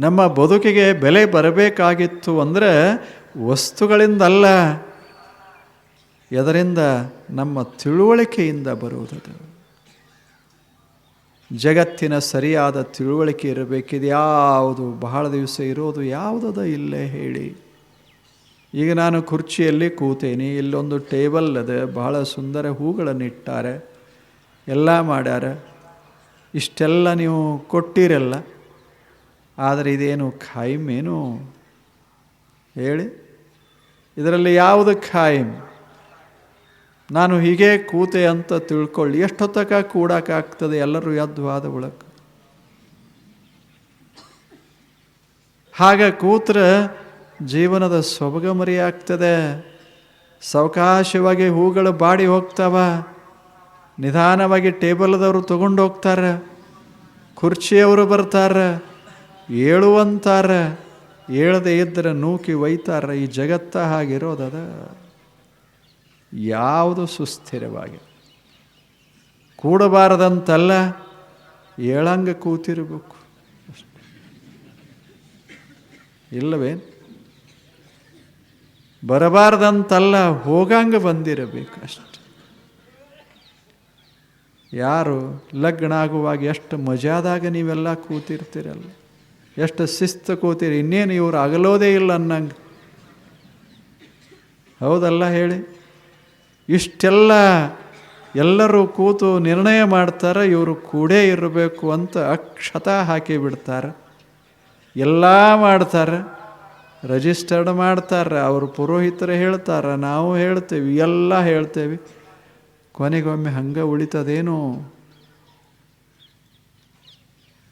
ನಮ್ಮ ಬದುಕಿಗೆ ಬೆಲೆ ಬರಬೇಕಾಗಿತ್ತು ಅಂದರೆ ವಸ್ತುಗಳಿಂದಲ್ಲ. ಎದರಿಂದ? ನಮ್ಮ ತಿಳುವಳಿಕೆಯಿಂದ ಬರುವುದದು ಜಗತ್ತಿನ ಸರಿಯಾದ ತಿಳುವಳಿಕೆ ಇರಬೇಕಿದೆ. ಯಾವುದು? ಬಹಳ ದಿವಸ ಇರೋದು ಯಾವುದದ? ಇಲ್ಲೇ ಹೇಳಿ. ಈಗ ನಾನು ಕುರ್ಚಿಯಲ್ಲಿ ಕೂತೇನೆ. ಇಲ್ಲೊಂದು ಟೇಬಲ್ ಅದ. ಬಹಳ ಸುಂದರ ಹೂಗಳನ್ನು ಇಟ್ಟಾರೆ. ಎಲ್ಲ ಮಾಡ್ಯಾರ. ಇಷ್ಟೆಲ್ಲ ನೀವು ಕೊಟ್ಟಿರಲ್ಲ. ಆದರೆ ಇದೇನು ಖಾಯಂ ಏನು? ಹೇಳಿ. ಇದರಲ್ಲಿ ಯಾವುದು ಖಾಯಿಮ್? ನಾನು ಹೀಗೆ ಕೂತೆ ಅಂತ ತಿಳ್ಕೊಳ್ಳಿ. ಎಷ್ಟೊತ್ತಕ ಕೂಡಕ್ಕಾಗ್ತದೆ? ಎಲ್ಲರೂ ಯದ್ವಾದ ಒಳಗೆ ಹಾಗೆ ಕೂತ್ರೆ ಜೀವನದ ಸೊಬಗ ಮರಿಯಾಗ್ತದೆ ಸಾವಕಾಶವಾಗಿ ಹೂಗಳು ಬಾಡಿ ಹೋಗ್ತಾವ. ನಿಧಾನವಾಗಿ ಟೇಬಲ್ದವರು ತಗೊಂಡು ಹೋಗ್ತಾರೆ. ಕುರ್ಚಿಯವರು ಬರ್ತಾರೆ. ಏಳುವಂತಾರ, ಏಳದೆ ಇದ್ದರೆ ನೂಕಿ ಒಯ್ತಾರೆ, ಈ ಜಗತ್ತ ಹಾಗಿರೋದದ ಯಾವುದು ಸುಸ್ಥಿರವಾಗಿ? ಕೂಡಬಾರದಂತಲ್ಲ, ಏಳಂಗ ಕೂತಿರಬೇಕು. ಇಲ್ಲವೇ? ಬರಬಾರ್ದಂತಲ್ಲ, ಹೋಗಂಗ ಬಂದಿರಬೇಕು ಅಷ್ಟೆ. ಯಾರು ಲಗ್ನ ಆಗುವಾಗ ಎಷ್ಟು ಮಜಾದಾಗ ನೀವೆಲ್ಲ ಕೂತಿರ್ತೀರಲ್ಲ? ಎಷ್ಟು ಶಿಸ್ತು ಕೂತೀರಿ, ಇನ್ನೇನು ಇವರು ಅಗಲೋದೇ ಇಲ್ಲ ಅನ್ನಂಗೆ. ಹೌದಲ್ಲ ಹೇಳಿ? ಇಷ್ಟೆಲ್ಲ ಎಲ್ಲರೂ ಕೂತು ನಿರ್ಣಯ ಮಾಡ್ತಾರೆ, ಇವರು ಕೂಡೇ ಇರಬೇಕು ಅಂತ ಅಕ್ಷತ ಹಾಕಿ ಬಿಡ್ತಾರೆ. ಎಲ್ಲ ಮಾಡ್ತಾರೆ ರಿಜಿಸ್ಟರ್ಡ್ ಮಾಡ್ತಾರೆ, ಅವರು ಪುರೋಹಿತರು ಹೇಳ್ತಾರೆ, ನಾವು ಹೇಳ್ತೇವೆ, ಎಲ್ಲ ಹೇಳ್ತೇವೆ. ಕೊನೆಗೊಮ್ಮೆ ಹಂಗೆ ಉಳಿತದೇನು?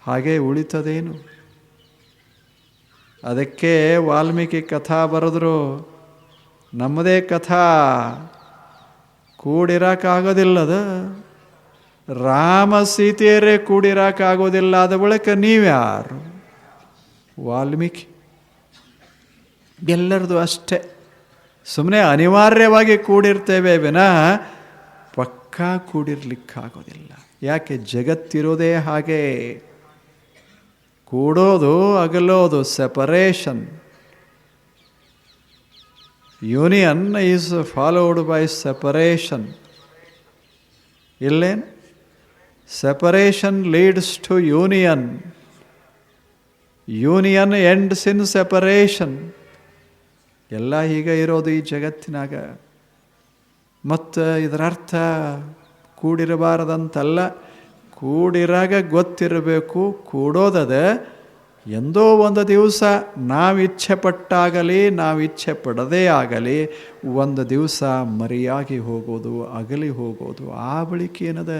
ಹಾಗೇ ಉಳಿತದೇನು? ಅದಕ್ಕೆ ವಾಲ್ಮೀಕಿ ಕಥಾ ಬರೆದ್ರು, ನಮ್ಮದೇ ಕಥಾ ಕೂಡಿರೋಕ್ಕಾಗೋದಿಲ್ಲದ ರಾಮ ಸೀತೆಯರೇ ಕೂಡಿರೋಕ್ಕಾಗೋದಿಲ್ಲ ಆದ ಬಳಿಕ ನೀವ್ಯಾರು? ವಾಲ್ಮೀಕಿ. ಎಲ್ಲರದು ಅಷ್ಟೇ. ಸುಮ್ಮನೆ ಅನಿವಾರ್ಯವಾಗಿ ಕೂಡಿರ್ತೇವೆ ವಿನಃ ಪಕ್ಕಾ ಕೂಡಿರ್ಲಿಕ್ಕಾಗೋದಿಲ್ಲ. ಯಾಕೆ ಜಗತ್ತಿರೋದೇ ಹಾಗೆ? ಕೂಡೋದು, ಅಗಲೋದು separation union is followed by separation ಇಲ್ಲೇನು? Separation leads to union union ends in separation ಎಲ್ಲ ಹೀಗೆ ಇರೋದು ಈ ಜಗತ್ತಿನಾಗ. ಮತ್ತು ಇದರ ಅರ್ಥ ಕೂಡಿರಬಾರದಂತಲ್ಲ. ಕೂಡಿರಾಗ ಗೊತ್ತಿರಬೇಕು, ಕೂಡೋದದೆ ಎಂದೋ ಒಂದು ದಿವಸ ನಾವು ಇಚ್ಛೆ ಪಟ್ಟಾಗಲಿ ನಾವು ಇಚ್ಛೆ ಪಡದೇ ಆಗಲಿ, ಒಂದು ದಿವಸ ಮರಿಯಾಗಿ ಹೋಗೋದು, ಅಗಲಿ ಹೋಗೋದು, ಆ ಬಳಿಕ ಏನದ?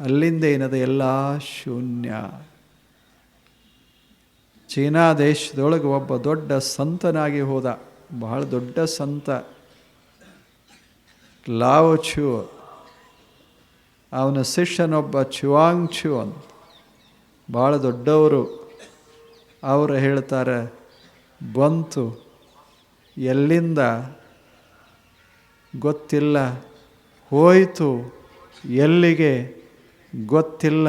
ಅಲ್ಲಿಂದ ಏನದ? ಎಲ್ಲ ಶೂನ್ಯ. ಚೀನಾ ದೇಶದೊಳಗೆ ಒಬ್ಬ ದೊಡ್ಡ ಸಂತನಾಗಿ ಹೋದ, ಬಹಳ ದೊಡ್ಡ ಸಂತ, ಲಾವಚು. ಅವನ ಶಿಷ್ಯನೊಬ್ಬ ಚುವಾಂಗ್ ಚುವನ್ ಭಾಳ ದೊಡ್ಡವರು. ಅವರು ಹೇಳ್ತಾರೆ, ಬಂತು, ಎಲ್ಲಿಂದ? ಗೊತ್ತಿಲ್ಲ. ಹೋಯಿತು, ಎಲ್ಲಿಗೆ? ಗೊತ್ತಿಲ್ಲ.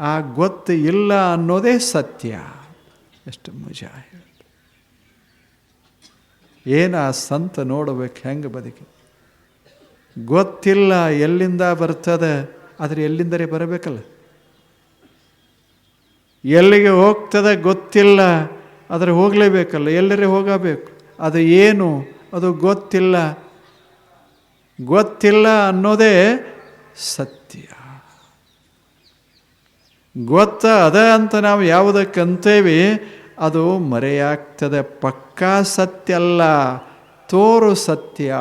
ಆ ಗೊತ್ತು ಇಲ್ಲ ಅನ್ನೋದೇ ಸತ್ಯ. ಎಷ್ಟು ಮುಜಾ ಹೇಳಿ ಏನು ಆ ಸಂತ ನೋಡಬೇಕು, ಹೆಂಗೆ ಬದುಕಿ? ಗೊತ್ತಿಲ್ಲ ಎಲ್ಲಿಂದ ಬರ್ತದೆ, ಆದರೆ ಎಲ್ಲಿಂದರೆ ಬರಬೇಕಲ್ಲ. ಎಲ್ಲಿಗೆ ಹೋಗ್ತದೆ ಗೊತ್ತಿಲ್ಲ, ಆದರೆ ಹೋಗಲೇಬೇಕಲ್ಲ. ಎಲ್ಲರೇ ಹೋಗಬೇಕು, ಅದು ಏನು, ಅದು ಗೊತ್ತಿಲ್ಲ. ಗೊತ್ತಿಲ್ಲ ಅನ್ನೋದೇ ಸತ್ಯ. ಗೊತ್ತ ಅದ ಅಂತ ನಾವು ಯಾವುದಕ್ಕಂತೇವಿ ಅದು ಮರೆಯಾಗ್ತದೆ. ಪಕ್ಕಾ ಸತ್ಯ ಅಲ್ಲ ತೋರು ಸತ್ಯ.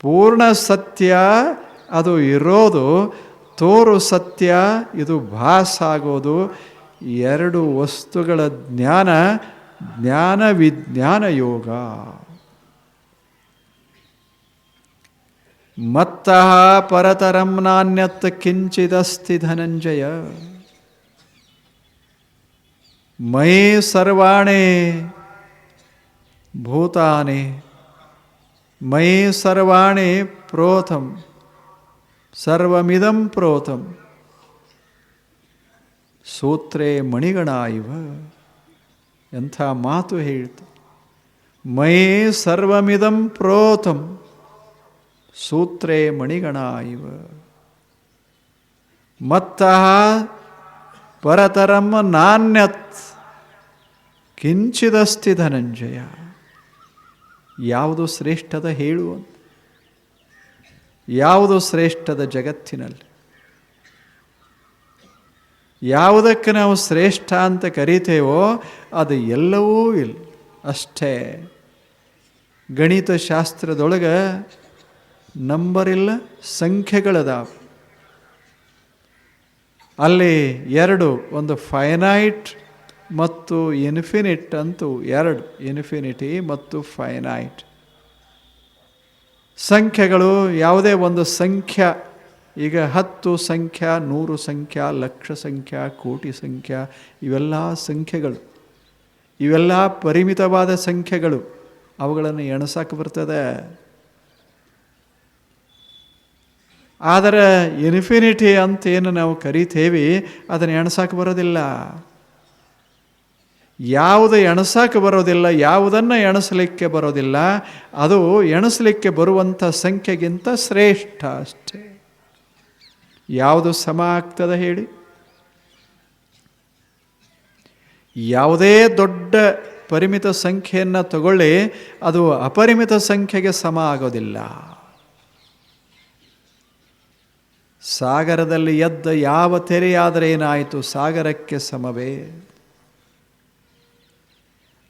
ಪೂರ್ಣ ಸತ್ಯ, ಅದು ಇರೋದು, ತೋರು ಸತ್ಯ, ಇದು ಭಾಸ ಆಗೋದು ಎರಡು ವಸ್ತುಗಳ ಜ್ಞಾನ ಜ್ಞಾನ ವಿಜ್ಞಾನ ಯೋಗ. ಮತ್ತಃ ಪರತರಂ ನಾಣ್ಯತ್ ಕಿಂಚಿದಸ್ತಿ ಧನಂಜಯ. ಮೈ ಸರ್ವಾಣಿ ಭೂತಾನಿ. ಮೈ ಸರ್ವಾಣಿ ಪ್ರೋಥಂ ಸರ್ವಮಿದಂ ಪ್ರೋಥಂ ಸೂತ್ರೇ ಮಣಿಗಣ ಇವ ಎಂಥ ಮಾತು ಹೇಳ್ತು ಮಯಿ ಸರ್ವಮಿದಂ ಪ್ರೋಥಂ ಸೂತ್ರೇ ಮಣಿಗಣ ಇವ ಮತ್ತಃ ಪರತರಂ ನಾಣ್ಯತ್ ಕಿಂಚಿದಸ್ತಿ ಧನಂಜಯ ಯಾವುದು ಶ್ರೇಷ್ಠದ ಹೇಳುವ ಯಾವುದು ಶ್ರೇಷ್ಠದ ಜಗತ್ತಿನಲ್ಲಿ. ಯಾವುದಕ್ಕೆ ನಾವು ಶ್ರೇಷ್ಠ ಅಂತ ಕರಿತೇವೋ ಅದು ಎಲ್ಲವೂ ಇಲ್ಲ. ಅಷ್ಟೇ. ಗಣಿತ ಶಾಸ್ತ್ರದೊಳಗೆ ನಂಬರ್ ಇಲ್ಲ ಸಂಖ್ಯೆಗಳದಾವ. ಅಲ್ಲಿ ಎರಡು, ಒಂದು ಫೈನೈಟ್ ಮತ್ತು ಇನ್ಫಿನಿಟ್ ಅಂತೂ ಎರಡು ಇನ್ಫಿನಿಟಿ ಮತ್ತು ಫೈನೈಟ್ ಸಂಖ್ಯೆಗಳು ಯಾವುದೇ ಒಂದು ಸಂಖ್ಯೆ, ಈಗ ಹತ್ತು ಸಂಖ್ಯೆ, ನೂರು ಸಂಖ್ಯೆ, ಲಕ್ಷ ಸಂಖ್ಯೆ, ಕೋಟಿ ಸಂಖ್ಯೆ, ಇವೆಲ್ಲ ಸಂಖ್ಯೆಗಳು. ಇವೆಲ್ಲ ಪರಿಮಿತವಾದ ಸಂಖ್ಯೆಗಳು. ಅವುಗಳನ್ನು ಎಣಸಕ್ಕೆ ಬರ್ತದೆ. ಆದರೆ ಇನ್ಫಿನಿಟಿ ಅಂತ ಏನು ನಾವು ಕರಿತೇವೆ, ಅದನ್ನು ಎಣಸಕ್ಕೆ ಬರೋದಿಲ್ಲ. ಯಾವುದು ಎಣಸಕ್ಕೆ ಬರೋದಿಲ್ಲ, ಯಾವುದನ್ನು ಎಣಸಲಿಕ್ಕೆ ಬರೋದಿಲ್ಲ, ಅದು ಎಣಸಲಿಕ್ಕೆ ಬರುವಂಥ ಸಂಖ್ಯೆಗಿಂತ ಶ್ರೇಷ್ಠ ಅಷ್ಟೇ. ಯಾವುದು ಸಮ ಆಗ್ತದೆ ಹೇಳಿ? ಯಾವುದೇ ದೊಡ್ಡ ಪರಿಮಿತ ಸಂಖ್ಯೆಯನ್ನು ತಗೊಳ್ಳಿ, ಅದು ಅಪರಿಮಿತ ಸಂಖ್ಯೆಗೆ ಸಮ ಆಗೋದಿಲ್ಲ. ಸಾಗರದಲ್ಲಿ ಎದ್ದ ಯಾವ ತೆರೆಯಾದರೆ ಏನಾಯಿತು ಸಾಗರಕ್ಕೆ ಸಮವೇ?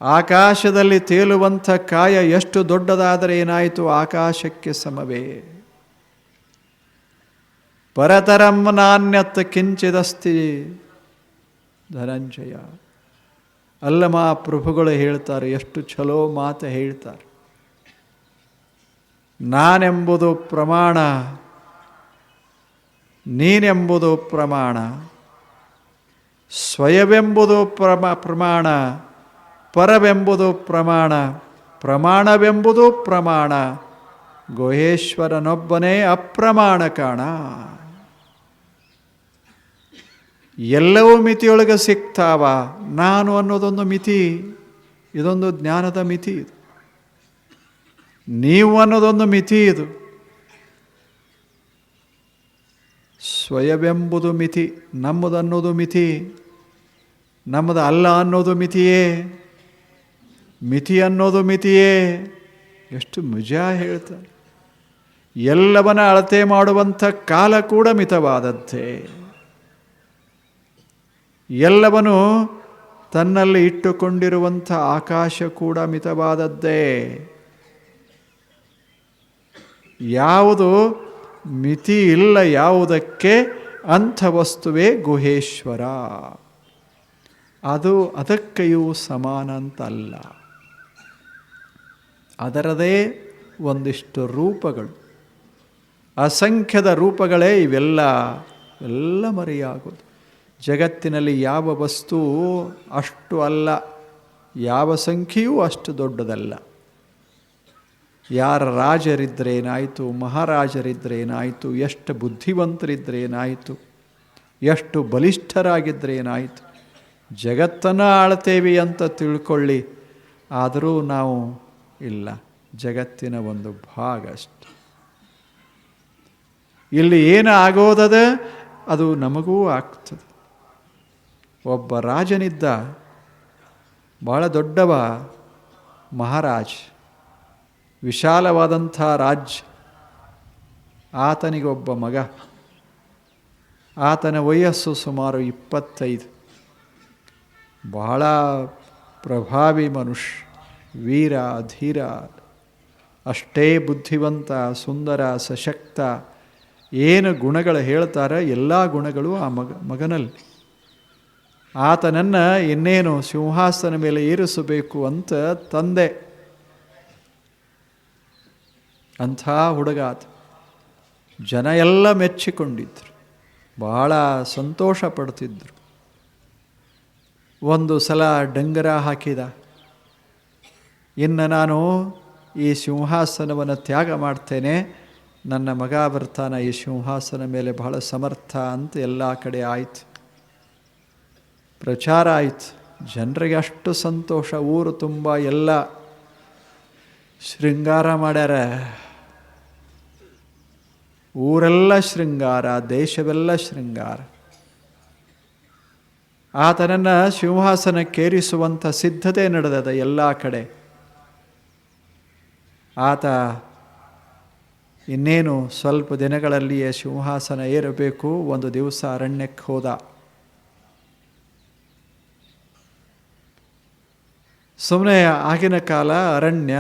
ಆಕಾಶದಲ್ಲಿ ತೇಲುವಂಥ ಕಾಯ ಎಷ್ಟು ದೊಡ್ಡದಾದರೆ ಏನಾಯಿತು? ಆಕಾಶಕ್ಕೆ ಸಮವೇ. ಪರತರಂ ನಾಣ್ಯತ್ ಕಿಂಚಿದಸ್ತಿ ಧನಂಜಯ. ಅಲ್ಲಮ ಪ್ರಭುಗಳು ಹೇಳ್ತಾರೆ, ಎಷ್ಟು ಚಲೋ ಮಾತು ಹೇಳ್ತಾರೆ. ನಾನೆಂಬುದು ಪ್ರಮಾಣ, ನೀನೆಂಬುದು ಪ್ರಮಾಣ, ಸ್ವಯವೆಂಬುದು ಪ್ರಮ, ಪ್ರಮಾಣ ಪರವೆಂಬುದು ಪ್ರಮಾಣ, ಪ್ರಮಾಣವೆಂಬುದು ಪ್ರಮಾಣ, ಗುಹೇಶ್ವರನೊಬ್ಬನೇ ಅಪ್ರಮಾಣ ಕಾಣ. ಎಲ್ಲವೂ ಮಿತಿಯೊಳಗೆ ಸಿಗ್ತಾವ, ನಾನು ಅನ್ನೋದೊಂದು ಮಿತಿ, ಇದೊಂದು ಜ್ಞಾನದ ಮಿತಿ ಇದು. ನೀವು ಅನ್ನೋದೊಂದು ಮಿತಿ ಇದು. ಸ್ವಯವೆಂಬುದು ಮಿತಿ, ನಮ್ಮದನ್ನೋದು ಮಿತಿ ನಮ್ಮದು ಅಲ್ಲ ಅನ್ನೋದು ಮಿತಿಯೇ. ಮಿತಿ ಅನ್ನೋದು ಮಿತಿಯೇ. ಎಷ್ಟು ಮಜಾ ಹೇಳ್ತಾರೆ ಎಲ್ಲವನ ಅಳತೆ ಮಾಡುವಂಥ ಕಾಲ ಕೂಡ ಮಿತವಾದದ್ದೇ ಎಲ್ಲವನು ತನ್ನಲ್ಲಿ ಇಟ್ಟುಕೊಂಡಿರುವಂಥ ಆಕಾಶ ಕೂಡ ಮಿತವಾದದ್ದೇ. ಯಾವುದು ಮಿತಿ ಇಲ್ಲ ಯಾವುದಕ್ಕೆ ಅಂಥ ವಸ್ತುವೇ ಗುಹೇಶ್ವರ. ಅದು ಅದಕ್ಕೆಯೂ ಸಮಾನ ಅಂತಲ್ಲ ಅದರದೇ ಒಂದಿಷ್ಟು ರೂಪಗಳು. ಅಸಂಖ್ಯದ ರೂಪಗಳೇ ಇವೆಲ್ಲ, ಎಲ್ಲ ಮರೆಯಾಗೋದು. ಜಗತ್ತಿನಲ್ಲಿ ಯಾವ ವಸ್ತು ಅಷ್ಟು ಅಲ್ಲ, ಯಾವ ಸಂಖ್ಯೆಯೂ ಅಷ್ಟು ದೊಡ್ಡದಲ್ಲ. ಯಾರ ರಾಜರಿದ್ರೇನಾಯಿತು ಮಹಾರಾಜರಿದ್ದರೇನಾಯಿತು ಎಷ್ಟು ಬುದ್ಧಿವಂತರಿದ್ರೇನಾಯಿತು, ಎಷ್ಟು ಬಲಿಷ್ಠರಾಗಿದ್ದರೇನಾಯಿತು ಜಗತ್ತನ್ನು ಆಳ್ತೇವೆ ಅಂತ ತಿಳ್ಕೊಳ್ಳಿ. ಆದರೂ ನಾವು ಇಲ್ಲ. ಜಗತ್ತಿನ ಒಂದು ಭಾಗ ಅಷ್ಟೆ. ಇಲ್ಲಿ ಏನು ಆಗೋದದ ಅದು ನಮಗೂ ಆಗ್ತದೆ. ಒಬ್ಬ ರಾಜನಿದ್ದ ಭಾಳ ದೊಡ್ಡವ ಮಹಾರಾಜ್, ವಿಶಾಲವಾದಂಥ ರಾಜ್, ಆತನಿಗೊಬ್ಬ ಮಗ. ಆತನ ವಯಸ್ಸು ಸುಮಾರು ಇಪ್ಪತ್ತೈದು. ಬಹಳ ಪ್ರಭಾವಿ ಮನುಷ್ಯ. ವೀರ, ಧೀರ, ಅಷ್ಟೇ ಬುದ್ಧಿವಂತ, ಸುಂದರ, ಸಶಕ್ತ, ಏನು ಗುಣಗಳು ಹೇಳ್ತಾರೆ ಎಲ್ಲ ಗುಣಗಳು ಆ ಮಗ, ಮಗನಲ್ಲಿ. ಆತನನ್ನು ಇನ್ನೇನು ಸಿಂಹಾಸನ ಮೇಲೆ ಏರಿಸಬೇಕು ಅಂತ ತಂದೆ. ಅಂಥ ಹುಡುಗಾತ ಜನ ಎಲ್ಲ ಮೆಚ್ಚಿಕೊಂಡಿದ್ರು. ಬಹಳ ಸಂತೋಷ ಪಡ್ತಿದ್ರು. ಒಂದು ಸಲ ಡಂಗರ ಹಾಕಿದ. ಇನ್ನು ನಾನು ಈ ಸಿಂಹಾಸನವನ್ನು ತ್ಯಾಗ ಮಾಡ್ತೇನೆ. ನನ್ನ ಮಗ ಬರ್ತಾನ ಈ ಸಿಂಹಾಸನ ಮೇಲೆ ಬಹಳ ಸಮರ್ಥ ಅಂತ ಎಲ್ಲ ಕಡೆ ಆಯಿತು. ಪ್ರಚಾರ ಆಯಿತು. ಜನರಿಗೆ ಅಷ್ಟು ಸಂತೋಷ. ಊರು ತುಂಬ ಎಲ್ಲ ಶೃಂಗಾರ ಮಾಡ್ಯಾರ. ಊರೆಲ್ಲ ಶೃಂಗಾರ, ದೇಶವೆಲ್ಲ ಶೃಂಗಾರ. ಆತನನ್ನು ಸಿಂಹಾಸನಕ್ಕೇರಿಸುವಂಥ ಸಿದ್ಧತೆ ನಡೆದದ ಎಲ್ಲ ಕಡೆ. ಆತ ಇನ್ನೇನು ಸ್ವಲ್ಪ ದಿನಗಳಲ್ಲಿಯೇ ಸಿಂಹಾಸನ ಏರಬೇಕು, ಒಂದು ದಿವಸ ಅರಣ್ಯಕ್ಕೆ ಹೋದ. ಸುಮ್ಮನೆ ಆಗಿನ ಕಾಲ ಅರಣ್ಯ,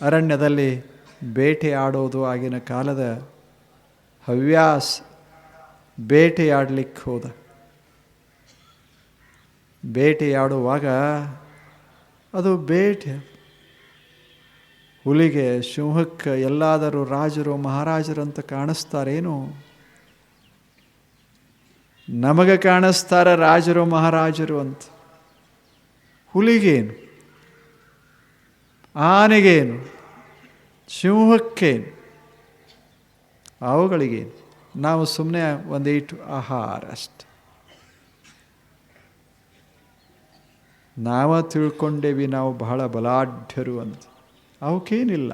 ಅರಣ್ಯದಲ್ಲಿ ಬೇಟೆ ಆಡೋದು ಆಗಿನ ಕಾಲದ ಹವ್ಯಾಸ ಬೇಟೆಯಾಡಲಿಕ್ಕೆ ಹೋದ. ಬೇಟೆಯಾಡುವಾಗ ಅದು ಬೇಟೆ ಹುಲಿಗೆ, ಸಿಂಹಕ್ಕೆ ಎಲ್ಲಾದರೂ ರಾಜರು, ಮಹಾರಾಜರಂತ ಕಾಣಿಸ್ತಾರೇನು? ನಮಗೆ ಕಾಣಿಸ್ತಾರ ರಾಜರು, ಮಹಾರಾಜರು ಅಂತ. ಹುಲಿಗೇನು? ಆನೆಗೇನು? ಸಿಂಹಕ್ಕೇನು? ಅವುಗಳಿಗೇನು? ನಾವು ಸುಮ್ಮನೆ ಒಂದೀಟು ಆಹಾರ ಅಷ್ಟೆ ನಾವ ತಿಳ್ಕೊಂಡೇವಿ ನಾವು ಬಹಳ ಬಲಾಢ್ಯರು ಅಂತ. ಅವಕ್ಕೇನಿಲ್ಲ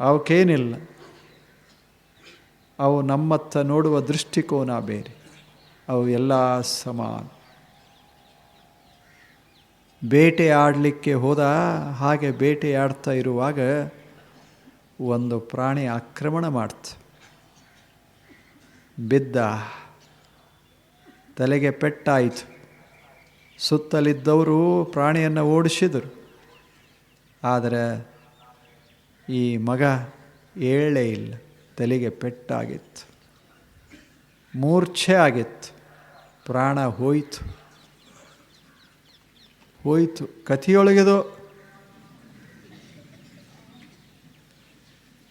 ಅವಕ್ಕೇನಿಲ್ಲ ಅವು ನಮ್ಮತ್ತ ನೋಡುವ ದೃಷ್ಟಿಕೋನ ಬೇರೆ. ಅವು ಎಲ್ಲ ಸಮಾನ. ಬೇಟೆ ಆಡಲಿಕ್ಕೆ ಹೋದ ಹಾಗೆ ಬೇಟೆಯಾಡ್ತಾ ಇರುವಾಗ ಒಂದು ಪ್ರಾಣಿ ಆಕ್ರಮಣ ಮಾಡ್ತು. ಬಿದ್ದ ತಲೆಗೆ ಪೆಟ್ಟಾಯಿತು. ಸುತ್ತಲಿದ್ದವರು ಪ್ರಾಣಿಯನ್ನು ಓಡಿಸಿದರು. ಆದರೆ ಈ ಮಗ ಏಳೇ ಇಲ್ಲ, ತಲೆಗೆ ಪೆಟ್ಟಾಗಿತ್ತು. ಮೂರ್ಛೆ ಆಗಿತ್ತು, ಪ್ರಾಣ ಹೋಯಿತು. ಹೋಯಿತು, ಕಥೆಯೊಳಗಿದು.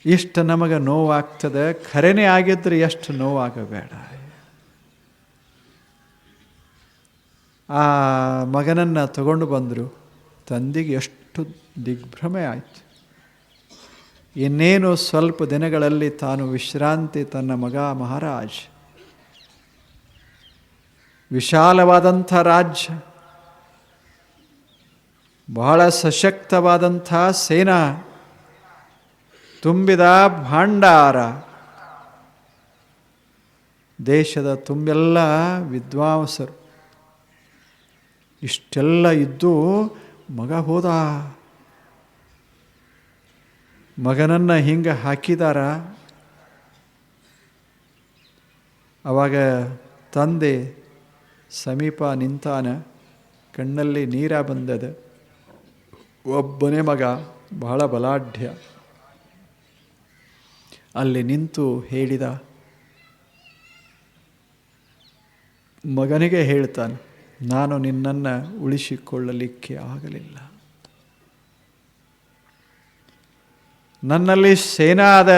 ಇಷ್ಟು ನಮಗೆ ನೋವಾಗ್ತದೆ, ಖರೇನೆ ಆಗಿದ್ರೆ ಎಷ್ಟು ನೋವಾಗಬೇಡ. ಆ ಮಗನನ್ನು ತಗೊಂಡು ಬಂದರು, ತಂದಿಗೆ ಎಷ್ಟು ದಿಗ್ಭ್ರಮೆ ಆಯಿತು. ಇನ್ನೇನು ಸ್ವಲ್ಪ ದಿನಗಳಲ್ಲಿ ತಾನು ವಿಶ್ರಾಂತಿ ತನ್ನ ಮಗ ಮಹಾರಾಜ್. ವಿಶಾಲವಾದಂಥ ರಾಜ್ಯ ಬಹಳ ಸಶಕ್ತವಾದಂಥ ಸೇನಾ. ತುಂಬಿದ ಭಾಂಡಾರ. ದೇಶದ ತುಂಬೆಲ್ಲ ವಿದ್ವಾಂಸರು. ಇಷ್ಟೆಲ್ಲ ಇದ್ದು ಮಗ ಹೋದ? ಮಗನನ್ನು ಹಿಂಗೆ ಹಾಕಿದಾರ? ಅವಾಗ ತಂದೆ ಸಮೀಪ ನಿಂತಾನ, ಕಣ್ಣಲ್ಲಿ ನೀರ ಬಂದದ. ಒಬ್ಬನೇ ಮಗ, ಬಹಳ ಬಲಾಢ್ಯ. ಅಲ್ಲಿ ನಿಂತು ಹೇಳಿದ, ಮಗನಿಗೆ ಹೇಳ್ತಾನೆ ನಾನು ನಿನ್ನನ್ನು ಉಳಿಸಿಕೊಳ್ಳಲಿಕ್ಕೆ ಆಗಲಿಲ್ಲ. ನನ್ನಲ್ಲಿ ಸೇನಾದ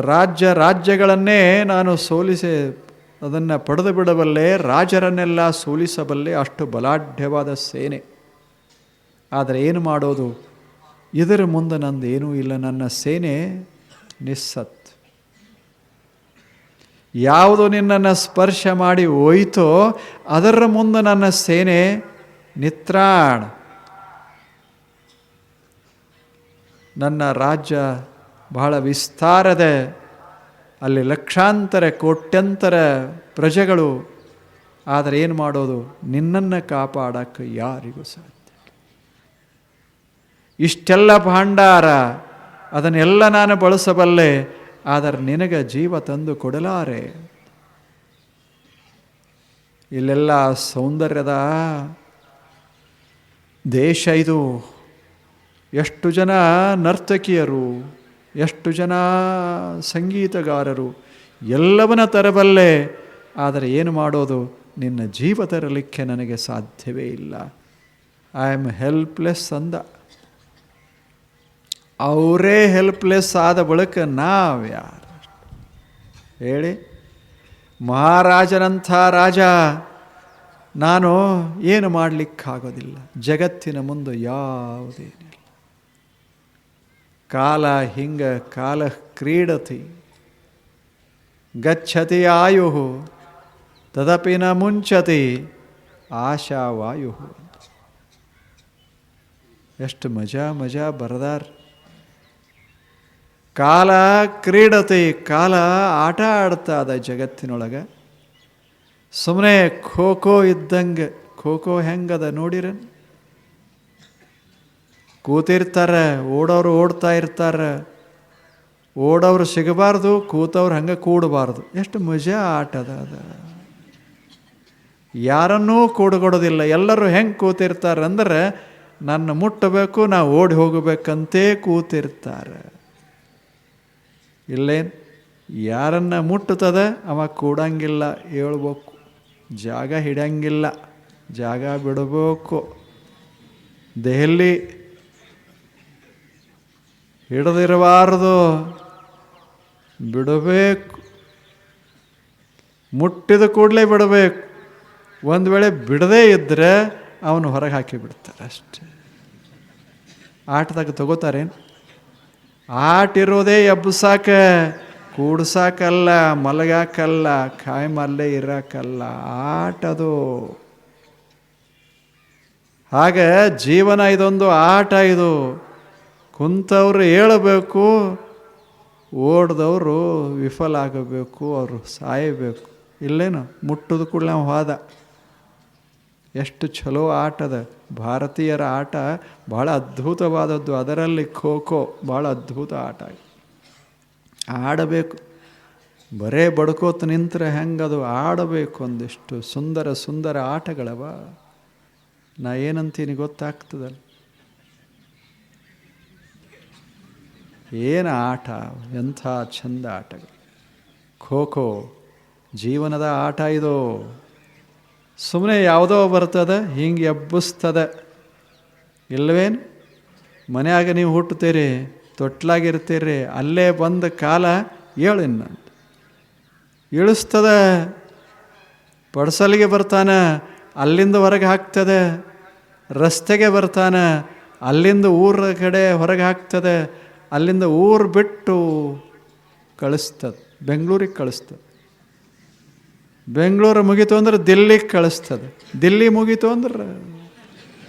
ರಾಜ್ಯ ರಾಜ್ಯಗಳನ್ನೇ ನಾನು ಸೋಲಿಸಿ, ಅದನ್ನು ಪಡೆದು ಬಿಡಬಲ್ಲೆ, ರಾಜರನ್ನೆಲ್ಲ ಸೋಲಿಸಬಲ್ಲೆ, ಅಷ್ಟು ಬಲಾಢ್ಯವಾದ ಸೇನೆ. ಆದರೆ ಏನು ಮಾಡೋದು? ಇದರ ಮುಂದೆ ನಂದು ಏನೂ ಇಲ್ಲ. ನನ್ನ ಸೇನೆ ನಿಸ್ಸತ್ ಯಾವುದು ನಿನ್ನನ್ನು ಸ್ಪರ್ಶ ಮಾಡಿ ಹೋಯಿತೋ ಅದರ ಮುಂದೆ ನನ್ನ ಸೇನೆ ನಿತ್ರಾಣ. ನನ್ನ ರಾಜ್ಯ ಬಹಳ ವಿಸ್ತಾರದ ಅಲ್ಲಿ ಲಕ್ಷಾಂತರ, ಕೋಟ್ಯಂತರ ಪ್ರಜೆಗಳು. ಆದರೆ ಏನು ಮಾಡೋದು? ನಿನ್ನನ್ನು ಕಾಪಾಡೋಕ್ಕೆ ಯಾರಿಗೂ ಸಾಧ್ಯ ಇಷ್ಟೆಲ್ಲ ಭಾಂಡಾರ, ಅದನ್ನೆಲ್ಲ ನಾನು ಬಳಸಬಲ್ಲೆ. ಆದರೆ ನಿನಗೆ ಜೀವ ತಂದು ಕೊಡಲಾರೆ. ಇಲ್ಲೆಲ್ಲ ಸೌಂದರ್ಯದ ದೇಶ ಇದು. ಎಷ್ಟು ಜನ ನರ್ತಕಿಯರು, ಎಷ್ಟು ಜನ ಸಂಗೀತಗಾರರು, ಎಲ್ಲವನ್ನ ತರಬಲ್ಲೆ. ಆದರೆ ಏನು ಮಾಡೋದು? ನಿನ್ನ ಜೀವ ತರಲಿಕ್ಕೆ ನನಗೆ ಸಾಧ್ಯವೇ ಇಲ್ಲ. ಐ ಆಮ್ ಹೆಲ್ಪ್ಲೆಸ್ ಅಂದ. ಅವರೇ ಹೆಲ್ಪ್ಲೆಸ್ ಆದ ಬಳಿಕ ನಾವ್ಯಾರು? ಹೇಳಿ. ಮಹಾರಾಜನಂಥ ರಾಜ, ನಾನು ಏನು ಮಾಡಲಿಕ್ಕಾಗೋದಿಲ್ಲ. ಜಗತ್ತಿನ ಮುಂದೆ ಯಾವುದೇನಿಲ್ಲ ಕಾಲ ಹಿಂಗ, ಕಾಲ ಕ್ರೀಡತಿ. ಗಚ್ಚತಿ ಆಯು ತದಪಿನ ಮುಂಚತಿ ಆಶಾವಾಯು ಎಷ್ಟು ಮಜಾ ಮಜಾ ಬರದಾರ. ಕಾಲ ಕ್ರೀಡತೆ, ಕಾಲ ಆಟ ಆಡ್ತಾ ಅದ ಜಗತ್ತಿನೊಳಗೆ. ಸುಮ್ಮನೆ ಖೋ ಖೋ ಇದ್ದಂಗೆ, ಖೋ ಖೋ ಹೆಂಗದ ನೋಡಿರ ಕೂತಿರ್ತಾರೆ, ಓಡೋರು ಓಡ್ತಾ ಇರ್ತಾರೆ. ಓಡೋರು ಸಿಗಬಾರ್ದು, ಕೂತವ್ರು ಹಂಗೆ ಕೂಡಬಾರ್ದು. ಎಷ್ಟು ಮಜಾ ಆಟದ ಅದ. ಯಾರನ್ನೂ ಕೂಡಗೊಡೋದಿಲ್ಲ. ಎಲ್ಲರೂ ಹೆಂಗೆ ಕೂತಿರ್ತಾರೆ ಅಂದ್ರೆ, ನನ್ನ ಮುಟ್ಟಬೇಕು, ನಾ ಓಡಿ ಹೋಗಬೇಕಂತೇ ಕೂತಿರ್ತಾರೆ. ಇಲ್ಲೇನು? ಯಾರನ್ನ ಮುಟ್ಟುತ್ತದ? ಅವ ಕೂಡಂಗಿಲ್ಲ, ಹೇಳ್ಬೇಕು. ಜಾಗ ಹಿಡಂಗಿಲ್ಲ ಜಾಗ ಬಿಡಬೇಕು. ದೆಹಲಿ ಹಿಡಿದಿರಬಾರ್ದು. ಬಿಡಬೇಕು. ಮುಟ್ಟಿದ ಕೂಡಲೇ ಬಿಡಬೇಕು. ಒಂದು ವೇಳೆ ಬಿಡದೇ ಇದ್ದರೆ ಅವನು ಹೊರಗೆ ಹಾಕಿ ಬಿಡ್ತಾರೆ ಅಷ್ಟೆ. ಆಟದಾಗ ತಗೋತಾರೇನು? ಆಟ ಇರೋದೇ ಎಬ್ಬಸಾಕ ಕೂಡ್ಸಾಕಲ್ಲ ಮಲಗಾಕಲ್ಲ ಕಾಯಂ ಇರಾಕಲ್ಲ, ಆಟದು. ಆಗ ಜೀವನ ಇದೊಂದು ಆಟ ಇದು. ಕುಂತವ್ರು ಹೇಳಬೇಕು, ಓಡ್ದವರು ವಿಫಲ ಆಗಬೇಕು, ಅವರು ಸಾಯಬೇಕು. ಇಲ್ಲೇನು? ಮುಟ್ಟದ ಕೂಡ ನಾವು ಹೋದ ಎಷ್ಟು ಚಲೋ ಆಟದ ಭಾರತೀಯರ ಆಟ ಭಾಳ ಅದ್ಭುತವಾದದ್ದು. ಅದರಲ್ಲಿ ಖೋ ಖೋ ಭಾಳ ಅದ್ಭುತ ಆಟ ಆಡಬೇಕು. ಬರೇ ಬಡ್ಕೋತ ನಿಂತರೆ ಹೆಂಗದು? ಆಡಬೇಕು ಒಂದಿಷ್ಟು ಸುಂದರ ಸುಂದರ ಆಟಗಳವ. ನಾ ಏನಂತೀನಿ ಗೊತ್ತಾಗ್ತದಲ್ಲ. ಏನು ಆಟ? ಎಂಥ ಚಂದ ಆಟಗಳು. ಖೋ ಖೋ, ಜೀವನದ ಆಟ ಇದು. ಸುಮ್ಮನೆ ಯಾವುದೋ ಬರ್ತದೆ, ಹಿಂಗೆ ಎಬ್ಬಿಸ್ತದೆ. ಇಲ್ಲವೇನು? ಮನೆಯಾಗ ನೀವು ಹುಟ್ಟುತ್ತೀರಿ, ತೊಟ್ಲಾಗಿರ್ತೀರಿ, ಅಲ್ಲೇ ಬಂದ ಕಾಲ ಏಳಿನ್ನಂತ ಇಳಿಸ್ತದ, ಪಡ್ಸಲಿಗೆ ಬರ್ತಾನೆ, ಅಲ್ಲಿಂದ ಹೊರಗೆ ಹಾಕ್ತದೆ. ರಸ್ತೆಗೆ ಬರ್ತಾನೆ, ಅಲ್ಲಿಂದ ಊರ ಕಡೆ ಹೊರಗೆ ಹಾಕ್ತದೆ. ಅಲ್ಲಿಂದ ಊರು ಬಿಟ್ಟು ಕಳಿಸ್ತದೆ, ಬೆಂಗಳೂರಿಗೆ ಕಳಿಸ್ತದೆ. ಬೆಂಗಳೂರು ಮುಗೀತು ಅಂದ್ರೆ ದಿಲ್ಲಿಗೆ ಕಳಿಸ್ತದೆ. ದಿಲ್ಲಿ ಮುಗೀತು ಅಂದ್ರೆ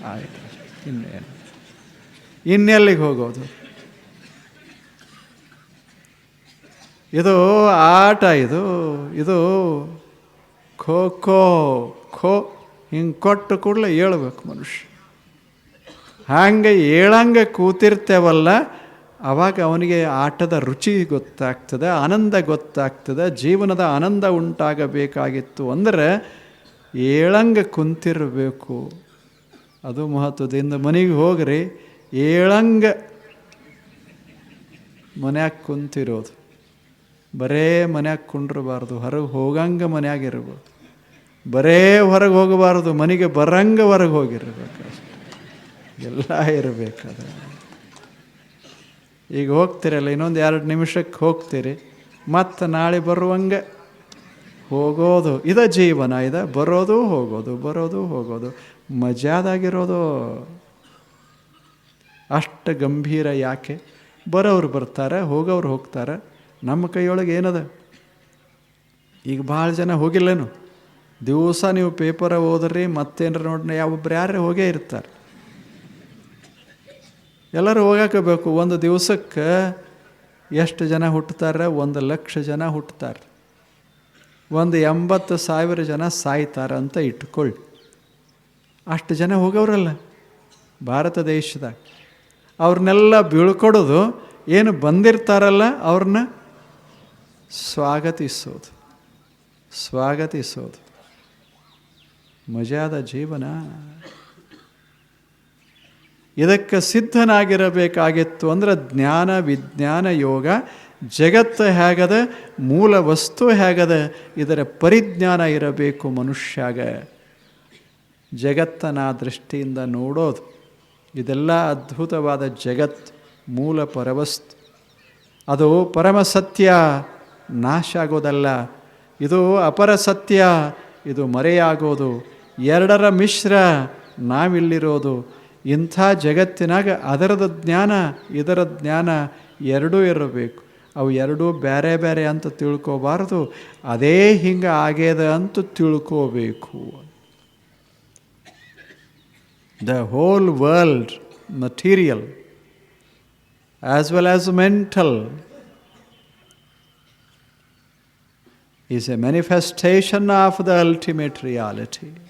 ಆಯ್ತು. ಇನ್ನೇನು? ಇನ್ನೆಲ್ಲಿಗೆ ಹೋಗೋದು? ಇದು ಆಟ ಇದು. ಇದು ಖೋ ಖೋ. ಖೋ ಹಿಂಗೆ ಕೊಟ್ಟು ಕೂಡಲೇ ಹೇಳ್ಬೇಕು ಮನುಷ್ಯ. ಹಂಗೆ ಹೇಳಂಗೆ ಕೂತಿರ್ತೇವಲ್ಲ ಆವಾಗ ಅವನಿಗೆ ಆಟದ ರುಚಿ ಗೊತ್ತಾಗ್ತದೆ, ಆನಂದ ಗೊತ್ತಾಗ್ತದೆ, ಜೀವನದ ಆನಂದ ಉಂಟಾಗಬೇಕಾಗಿತ್ತು ಅಂದರೆ ಏಳಂಗ ಕುಂತಿರಬೇಕು. ಅದು ಮಹತ್ವದಿಂದ ಮನೆಗೆ ಹೋಗ್ರಿ, ಏಳಂಗ ಮನ್ಯಾಗ ಕುಂತಿರೋದು. ಬರೇ ಮನ್ಯಾಗ ಕುಂಡ್ರಬಾರ್ದು, ಹೊರಗೆ ಹೋಗಂಗ ಮನ್ಯಾಗ ಇರ್ಬೋದು. ಬರೇ ಹೊರಗೆ ಹೋಗಬಾರ್ದು, ಮನೆಗೆ ಬರಂಗ ಹೊರಗೆ ಹೋಗಿರ್ಬೇಕು ಅಷ್ಟೆ. ಎಲ್ಲ ಇರಬೇಕದ ಈಗ ಹೋಗ್ತಿರಲ್ಲ, ಇನ್ನೊಂದು ಎರಡು ನಿಮಿಷಕ್ಕೆ ಹೋಗ್ತೀರಿ. ಮತ್ತು ನಾಳೆ ಬರುವಂಗೆ ಹೋಗೋದು, ಇದ ಜೀವನ, ಇದ ಬರೋದು ಹೋಗೋದು ಬರೋದು ಹೋಗೋದು. ಮಜಾದಾಗಿರೋದು ಅಷ್ಟು ಗಂಭೀರ ಯಾಕೆ? ಬರೋರು ಬರ್ತಾರೆ, ಹೋಗೋರು ಹೋಗ್ತಾರೆ. ನಮ್ಮ ಕೈಯೊಳಗೆ ಏನದ? ಈಗ ಭಾಳ ಜನ ಹೋಗಿಲ್ಲೇನು? ದಿವಸ ನೀವು ಪೇಪರ ಓದ್ರಿ, ಮತ್ತೇನ್ರ ನೋಡ್ರಿ, ಯಾವೊಬ್ರು ಯಾರೇ ಹೋಗೇ ಇರ್ತಾರೆ. ಎಲ್ಲರೂ ಹೋಗಾಕಬೇಕು. ಒಂದು ದಿವಸಕ್ಕೆ ಎಷ್ಟು ಜನ ಹುಟ್ಟುತ್ತಾರೆ ಒಂದು ಲಕ್ಷ ಜನ ಹುಟ್ಟುತ್ತಾರೆ. ಒಂದು ಎಂಬತ್ತು ಸಾವಿರ ಜನ ಸಾಯ್ತಾರೆ ಅಂತ ಇಟ್ಕೊಳ್ಳಿ ಅಷ್ಟು ಜನ ಹೋಗೋರಲ್ಲ ಭಾರತ ದೇಶದಾಗ. ಅವ್ರನ್ನೆಲ್ಲ ಬೀಳ್ಕೊಡೋದು ಏನು ಬಂದಿರ್ತಾರಲ್ಲ ಅವ್ರನ್ನ ಸ್ವಾಗತಿಸೋದು. ಸ್ವಾಗತಿಸೋದು. ಮಜಾದ ಜೀವನ. ಇದಕ್ಕೆ ಸಿದ್ಧನಾಗಿರಬೇಕಾಗಿತ್ತು ಅಂದ್ರೆ ಜ್ಞಾನ, ವಿಜ್ಞಾನ, ಯೋಗ, ಜಗತ್ತು ಹೇಗದ, ಮೂಲ ವಸ್ತು ಹೇಗದ, ಇದರ ಪರಿಜ್ಞಾನ ಇರಬೇಕು ಮನುಷ್ಯಾಗ. ಜಗತ್ತನ ದೃಷ್ಟಿಯಿಂದ ನೋಡೋದು, ಇದೆಲ್ಲ ಅದ್ಭುತವಾದ ಜಗತ್ತು, ಮೂಲ ಪರವಸ್ತು. ಅದು ಪರಮ ಸತ್ಯ, ನಾಶ ಆಗೋದಲ್ಲ. ಇದು ಅಪರ ಸತ್ಯ, ಇದು ಮರೆಯಾಗೋದು. ಎರಡರ ಮಿಶ್ರ ನಾವಿಲ್ಲಿರೋದು. ಇಂಥ ಜಗತ್ತಿನಾಗ ಅದರದ ಜ್ಞಾನ, ಇದರ ಜ್ಞಾನ ಎರಡೂ ಇರಬೇಕು. ಅವು ಎರಡೂ ಬೇರೆ ಬೇರೆ ಅಂತ ತಿಳ್ಕೋಬಾರದು. ಅದೇ ಹಿಂಗೆ ಆಗ್ಯದ ಅಂತ ತಿಳ್ಕೋಬೇಕು. The whole world material as well as mental is a manifestation of the ultimate reality.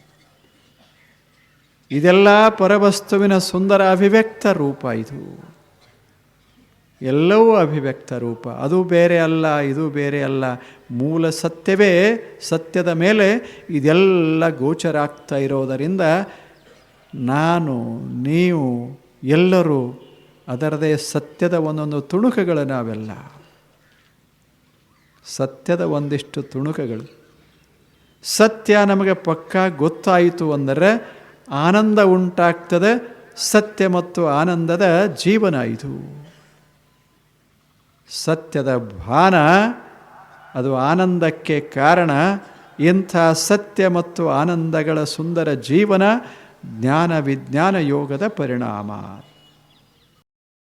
ಇದೆಲ್ಲ ಪರವಸ್ತುವಿನ ಸುಂದರ ಅಭಿವ್ಯಕ್ತ ರೂಪ ಇದು. ಎಲ್ಲವೂ ಅಭಿವ್ಯಕ್ತ ರೂಪ. ಅದು ಬೇರೆ ಅಲ್ಲ, ಇದು ಬೇರೆ ಅಲ್ಲ. ಮೂಲ ಸತ್ಯವೇ ಸತ್ಯದ ಮೇಲೆ ಇದೆಲ್ಲ ಗೋಚರ ಆಗ್ತಾ ಇರೋದರಿಂದ ನಾನು, ನೀವು, ಎಲ್ಲರೂ ಅದರದೇ ಸತ್ಯದ ಒಂದೊಂದು ತುಣುಕುಗಳು ನಾವೆಲ್ಲ. ಸತ್ಯದ ಒಂದಿಷ್ಟು ತುಣುಕಗಳು. ಸತ್ಯ ನಮಗೆ ಪಕ್ಕಾ ಗೊತ್ತಾಯಿತು ಅಂದರೆ ಆನಂದ ಉಂಟಾಗ್ತದೆ, ಸತ್ಯ ಮತ್ತು ಆನಂದದ ಜೀವನ ಇದು. ಸತ್ಯದ ಭಾನ, ಅದು ಆನಂದಕ್ಕೆ ಕಾರಣ. ಇಂಥ ಸತ್ಯ ಮತ್ತು ಆನಂದಗಳ ಸುಂದರ ಜೀವನ ಜ್ಞಾನ ವಿಜ್ಞಾನ ಯೋಗದ ಪರಿಣಾಮ.